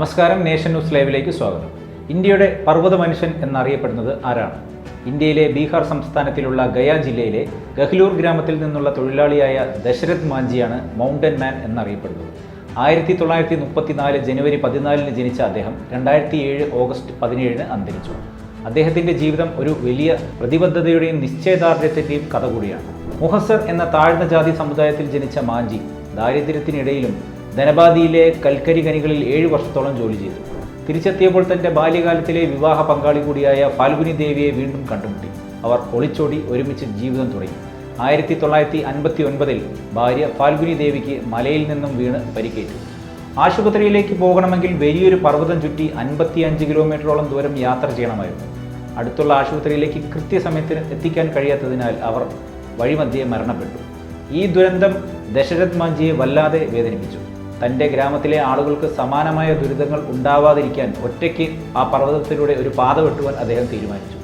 നമസ്കാരം nation news ലൈവിലേക്ക് സ്വാഗതം. ഇന്ത്യയുടെ പർവത മനുഷ്യൻ എന്നറിയപ്പെടുന്നത് ആരാണ്? ഇന്ത്യയിലെ ബീഹാർ സംസ്ഥാനത്തിലുള്ള ഗയ ജില്ലയിലെ ഗഹ്ലൂർ ഗ്രാമത്തിൽ നിന്നുള്ള തൊഴിലാളിയായ ദശരഥ് മാഞ്ചിയാണ് മൗണ്ടൻ മാൻ എന്നറിയപ്പെടുന്നത്. ആയിരത്തി തൊള്ളായിരത്തി മുപ്പത്തിനാല് ജനുവരി പതിനാലിന് ജനിച്ച അദ്ദേഹം രണ്ടായിരത്തി ഏഴ് ഓഗസ്റ്റ് പതിനേഴിന് അന്തരിച്ചു. അദ്ദേഹത്തിന്റെ ജീവിതം ഒരു വലിയ പ്രതിബദ്ധതയുടെയും നിശ്ചയദാർഢ്യത്തിന്റെയും കഥ കൂടിയാണ്. മുഹസർ എന്ന താഴ്ന്ന ജാതി സമുദായത്തിൽ ജനിച്ച മാഞ്ചി ദാരിദ്ര്യത്തിനിടയിലും ധനബാദിയിലെ കൽക്കരി ഖനികളിൽ ഏഴ് വർഷത്തോളം ജോലി ചെയ്തു. തിരിച്ചെത്തിയപ്പോൾ തന്റെ ബാല്യകാലത്തിലെ വിവാഹ പങ്കാളി കൂടിയായ ഫാൽഗുനി ദേവിയെ വീണ്ടും കണ്ടുമുട്ടി. അവർ ഒളിച്ചോടി ഒരുമിച്ച് ജീവിതം തുടങ്ങി. ആയിരത്തി തൊള്ളായിരത്തി അൻപത്തി ഒൻപതിൽ ഭാര്യ ഫാൽഗുനി ദേവിക്ക് മലയിൽ നിന്നും വീണ് പരിക്കേറ്റു. ആശുപത്രിയിലേക്ക് പോകണമെങ്കിൽ വലിയൊരു പർവതം ചുറ്റി അൻപത്തിയഞ്ച് കിലോമീറ്ററോളം ദൂരം യാത്ര ചെയ്യണമായിരുന്നു. അടുത്തുള്ള ആശുപത്രിയിലേക്ക് കൃത്യസമയത്തിന് എത്തിക്കാൻ കഴിയാത്തതിനാൽ അവർ വഴിമധ്യേ മരണപ്പെട്ടു. ഈ ദുരന്തം ദശരഥ് മാഞ്ചിയെ വല്ലാതെ വേദനിപ്പിച്ചു. തന്റെ ഗ്രാമത്തിലെ ആളുകൾക്ക് സമാനമായ ദുരിതങ്ങൾ ഉണ്ടാവാതിരിക്കാൻ ഒറ്റയ്ക്ക് ആ പർവതത്തിലൂടെ ഒരു പാത വെട്ടുവാൻ അദ്ദേഹം തീരുമാനിച്ചു.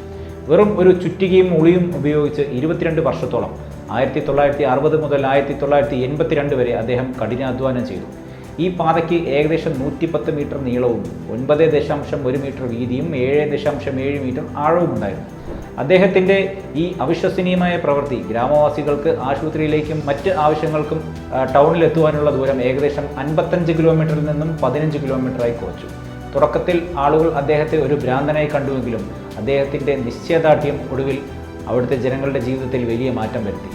വെറും ഒരു ചുറ്റികയും ഉളിയും ഉപയോഗിച്ച് ഇരുപത്തിരണ്ട് വർഷത്തോളം ആയിരത്തി തൊള്ളായിരത്തി അറുപത് മുതൽ ആയിരത്തി തൊള്ളായിരത്തി എൺപത്തിരണ്ട് വരെ അദ്ദേഹം കഠിനാധ്വാനം ചെയ്തു. ഈ പാതയ്ക്ക് ഏകദേശം നൂറ്റിപ്പത്ത് മീറ്റർ നീളവും ഒൻപത് ദശാംശം ഒരു മീറ്റർ വീതിയും ഏഴ് ദശാംശം ഏഴ് മീറ്റർ ആഴവും ഉണ്ടായിരുന്നു അദ്ദേഹത്തിന്റെ ഈ അവിശ്വസനീയമായ പ്രവൃത്തി ഗ്രാമവാസികൾക്ക് ആശുപത്രിയിലേക്കും മറ്റ് ആവശ്യങ്ങൾക്കും ടൗണിലെത്തുവാനുള്ള ദൂരം ഏകദേശം അൻപത്തഞ്ച് കിലോമീറ്ററിൽ നിന്നും പതിനഞ്ച് കിലോമീറ്ററായി കുറച്ചു. തുടക്കത്തിൽ ആളുകൾ അദ്ദേഹത്തെ ഒരു ഭ്രാന്തനായി കണ്ടുവെങ്കിലും അദ്ദേഹത്തിന്റെ നിശ്ചയദാർഢ്യം ഒടുവിൽ അവിടുത്തെ ജനങ്ങളുടെ ജീവിതത്തിൽ വലിയ മാറ്റം വരുത്തി.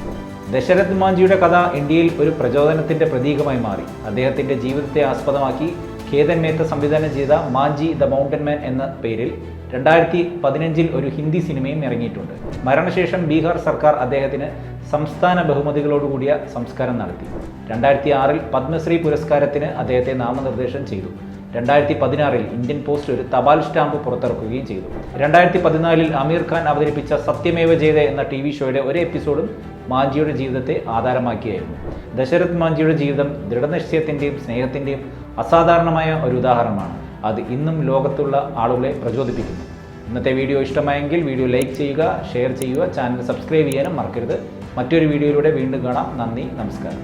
ദശരഥ് മാഞ്ചിയുടെ കഥ ഇന്ത്യയിൽ ഒരു പ്രചോദനത്തിന്റെ പ്രതീകമായി മാറി. അദ്ദേഹത്തിന്റെ ജീവിതത്തെ ആസ്പദമാക്കി ഖേതൻ മേത്ത സംവിധാനം ചെയ്ത മാഞ്ചി ദ മൗണ്ടൻ മാൻ എന്ന പേരിൽ രണ്ടായിരത്തി പതിനഞ്ചിൽ ഒരു ഹിന്ദി സിനിമയും ഇറങ്ങിയിട്ടുണ്ട്. മരണശേഷം ബീഹാർ സർക്കാർ അദ്ദേഹത്തിന് സംസ്ഥാന ബഹുമതികളോടുകൂടിയ സംസ്കാരം നടത്തി. രണ്ടായിരത്തി ആറിൽ പത്മശ്രീ പുരസ്കാരത്തിന് അദ്ദേഹത്തെ നാമനിർദ്ദേശം ചെയ്തു. രണ്ടായിരത്തി പതിനാറിൽ ഇന്ത്യൻ പോസ്റ്റ് ഒരു തപാൽ സ്റ്റാമ്പ് പുറത്തിറക്കുകയും ചെയ്തു. രണ്ടായിരത്തി പതിനാലിൽ അമീർ ഖാൻ അവതരിപ്പിച്ച സത്യമേവ ജയത എന്ന ടി വി ഷോയുടെ ഒരു എപ്പിസോഡും മാഞ്ചിയുടെ ജീവിതത്തെ ആധാരമാക്കിയായിരുന്നു. ദശരഥ് മാഞ്ചിയുടെ ജീവിതം ദൃഢനിശ്ചയത്തിന്റെയും സ്നേഹത്തിന്റെയും അസാധാരണമായ ഒരു ഉദാഹരണമാണ്. അത് ഇന്നും ലോകത്തുള്ള ആളുകളെ പ്രചോദിപ്പിക്കുന്നു. ഇന്നത്തെ വീഡിയോ ഇഷ്ടമായെങ്കിൽ വീഡിയോ ലൈക്ക് ചെയ്യുക ഷെയർ ചെയ്യുക ചാനൽ സബ്സ്ക്രൈബ് ചെയ്യാനും മറക്കരുത്. മറ്റൊരു വീഡിയോയിലൂടെ വീണ്ടും കാണാം. നന്ദി നമസ്കാരം.